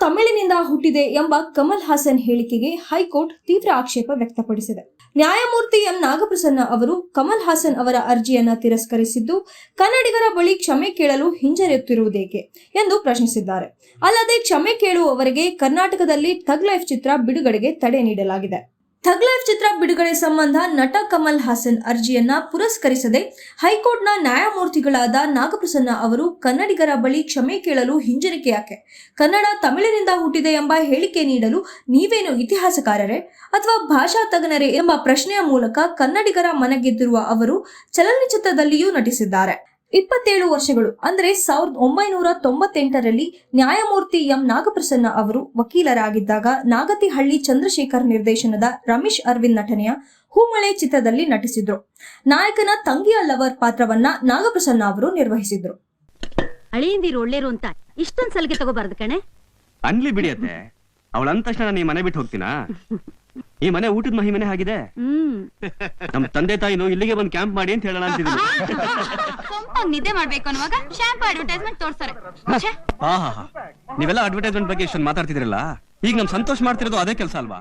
ತಮಿಳಿನಿಂದ ಹುಟ್ಟಿದೆ ಎಂಬ ಕಮಲ್ ಹಾಸನ್ ಹೇಳಿಕೆಗೆ ಹೈಕೋರ್ಟ್ ತೀವ್ರ ಆಕ್ಷೇಪ ವ್ಯಕ್ತಪಡಿಸಿದೆ. ನ್ಯಾಯಮೂರ್ತಿ ಎಂ. ನಾಗಪ್ರಸನ್ನ ಅವರು ಕಮಲ್ ಹಾಸನ್ ಅವರ ಅರ್ಜಿಯನ್ನ ತಿರಸ್ಕರಿಸಿದ್ದು, ಕನ್ನಡಿಗರ ಬಳಿ ಕ್ಷಮೆ ಕೇಳಲು ಹಿಂಜರಿಯುತ್ತಿರುವುದೇಕೆ ಎಂದು ಪ್ರಶ್ನಿಸಿದ್ದಾರೆ. ಅಲ್ಲದೆ ಕ್ಷಮೆ ಕೇಳುವವರಿಗೆ ಕರ್ನಾಟಕದಲ್ಲಿ ಥಗ್ ಲೈಫ್ ಚಿತ್ರ ಬಿಡುಗಡೆಗೆ ತಡೆ ನೀಡಲಾಗಿದೆ. ಥಗ್ ಲೈಫ್ ಚಿತ್ರ ಬಿಡುಗಡೆ ಸಂಬಂಧ ನಟ ಕಮಲ್ ಹಾಸನ್ ಅರ್ಜಿಯನ್ನ ಪುರಸ್ಕರಿಸದೆ ಹೈಕೋರ್ಟ್ನ ನ್ಯಾಯಮೂರ್ತಿಗಳಾದ ನಾಗಪ್ರಸನ್ನ ಅವರು ಕನ್ನಡಿಗರ ಬಳಿ ಕ್ಷಮೆ ಕೇಳಲು ಹಿಂಜರಿಕೆ ಯಾಕೆ? ಕನ್ನಡ ತಮಿಳಿನಿಂದ ಹುಟ್ಟಿದೆ ಎಂಬ ಹೇಳಿಕೆ ನೀಡಲು ನೀವೇನು ಇತಿಹಾಸಕಾರರೇ? ಅಥವಾ ಭಾಷಾ ತಜ್ಞರೇ ಎಂಬ ಪ್ರಶ್ನೆಯ ಮೂಲಕ ಕನ್ನಡಿಗರ ಮನಗೆದ್ದಿರುವ ಅವರು ಚಲನಚಿತ್ರದಲ್ಲಿಯೂ ನಟಿಸಿದ್ದಾರೆ. ಇಪ್ಪತ್ತೇಳು ವರ್ಷಗಳು. ಅಂದರೆ ಸಾವಿರದ ಒಂಬೈನೂರ ತೊಂಬತ್ತೆಂಟರಲ್ಲಿ ನ್ಯಾಯಮೂರ್ತಿ ಎಂ. ನಾಗಪ್ರಸನ್ನ ಅವರು ವಕೀಲರಾಗಿದ್ದಾಗ ನಾಗತಿಹಳ್ಳಿ ಚಂದ್ರಶೇಖರ್ ನಿರ್ದೇಶನದ ರಮೇಶ್ ಅರವಿಂದ್ ನಟನೆಯ ಹೂಮಳೆ ಚಿತ್ರದಲ್ಲಿ ನಟಿಸಿದ್ರು. ನಾಯಕನ ತಂಗಿಯ ಲವರ್ ಪಾತ್ರವನ್ನ ನಾಗಪ್ರಸನ್ನ ಅವರು ನಿರ್ವಹಿಸಿದ್ರು. ಅಳಿಯಂದಿರು ಒಳ್ಳೇರು ಅಂತ ಇಷ್ಟೊಂದ್ ಸಲಿಗೆ ತಗೋಬಾರ್ದು ಕಣೆ. ಅನ್ಲಿ ಬಿಡಿಯತ್ತೆ. ಅವಳ ಅಂದ ತಕ್ಷಣ ನಾನು ಈ ಮನೆ ಬಿಟ್ಟು ಹೋಗ್ತೀನಾ? ಈ ಮನೆ ಊಟದ ಮಹಿಮನೆ ಆಗಿದೆ ಹ್ಮ್. ನಮ್ ತಂದೆ ತಾಯಿನೂ ಇಲ್ಲಿಗೆ ಬಂದು ಕ್ಯಾಂಪ್ ಮಾಡಿ ಅಂತ ಹೇಳೋಣ ಅಂತಿದ್ದೀನಿ. ಸೊಂಪಾಗ್ ನಿದ್ದೆ ಮಾಡ್ಬೇಕು ಅನ್ನುವಾಗ ಶಾಂಪೂ ಅಡ್ವರ್ಟೈಸ್ಮೆಂಟ್ ತೋರ್ಸ್ತಾರೆ ನೀವೆಲ್ಲ ಅಡ್ವರ್ಟೈಸ್ಮೆಂಟ್ ಬಗ್ಗೆ ಇಷ್ಟೊಂದು ಮಾತಾಡ್ತಿದ್ರಲ್ಲ ಈಗ ನಮ್ ಸಂತೋಷ್ ಮಾಡ್ತಿರೋದು ಅದೇ ಕೆಲಸ ಅಲ್ವಾ?